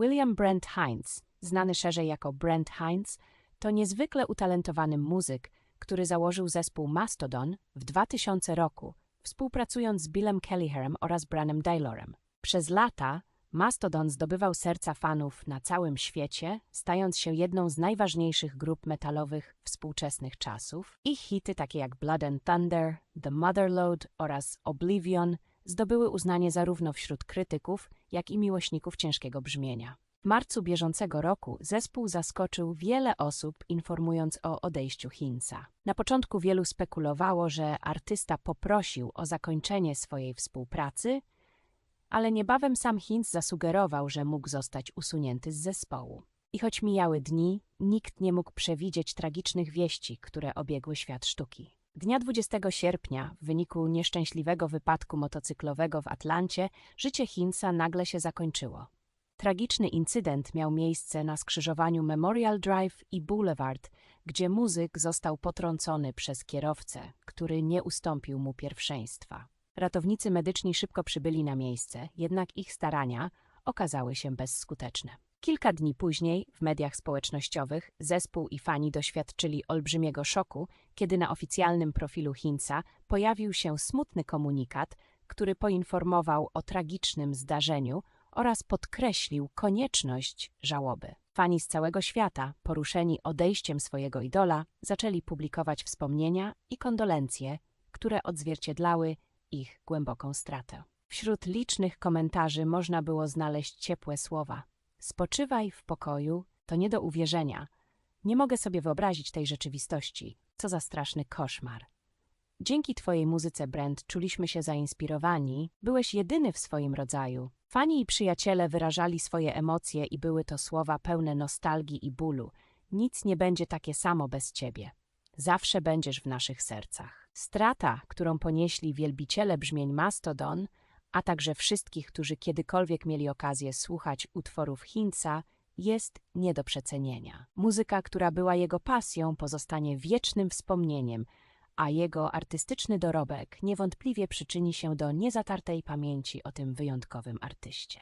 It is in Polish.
William Brent Hines, znany szerzej jako Brent Hines, to niezwykle utalentowany muzyk, który założył zespół Mastodon w 2000 roku, współpracując z Billem Kelliherem oraz Branem Taylorem. Przez lata Mastodon zdobywał serca fanów na całym świecie, stając się jedną z najważniejszych grup metalowych współczesnych czasów. Ich hity takie jak Blood and Thunder, The Motherload oraz Oblivion zdobyły uznanie zarówno wśród krytyków, jak i miłośników ciężkiego brzmienia. W marcu bieżącego roku zespół zaskoczył wiele osób, informując o odejściu Hinsa. Na początku wielu spekulowało, że artysta poprosił o zakończenie swojej współpracy, ale niebawem sam Hinz zasugerował, że mógł zostać usunięty z zespołu. I choć mijały dni, nikt nie mógł przewidzieć tragicznych wieści, które obiegły świat sztuki. Dnia 20 sierpnia, w wyniku nieszczęśliwego wypadku motocyklowego w Atlancie, życie Hinsa nagle się zakończyło. Tragiczny incydent miał miejsce na skrzyżowaniu Memorial Drive i Boulevard, gdzie muzyk został potrącony przez kierowcę, który nie ustąpił mu pierwszeństwa. Ratownicy medyczni szybko przybyli na miejsce, jednak ich starania okazały się bezskuteczne. Kilka dni później w mediach społecznościowych zespół i fani doświadczyli olbrzymiego szoku, kiedy na oficjalnym profilu Hinca pojawił się smutny komunikat, który poinformował o tragicznym zdarzeniu oraz podkreślił konieczność żałoby. Fani z całego świata, poruszeni odejściem swojego idola, zaczęli publikować wspomnienia i kondolencje, które odzwierciedlały ich głęboką stratę. Wśród licznych komentarzy można było znaleźć ciepłe słowa. Spoczywaj w pokoju, to nie do uwierzenia. Nie mogę sobie wyobrazić tej rzeczywistości. Co za straszny koszmar. Dzięki Twojej muzyce, Brent, czuliśmy się zainspirowani. Byłeś jedyny w swoim rodzaju. Fani i przyjaciele wyrażali swoje emocje i były to słowa pełne nostalgii i bólu. Nic nie będzie takie samo bez Ciebie. Zawsze będziesz w naszych sercach. Strata, którą ponieśli wielbiciele brzmień Mastodon, a także wszystkich, którzy kiedykolwiek mieli okazję słuchać utworów Hinca, jest nie do przecenienia. Muzyka, która była jego pasją, pozostanie wiecznym wspomnieniem, a jego artystyczny dorobek niewątpliwie przyczyni się do niezatartej pamięci o tym wyjątkowym artyście.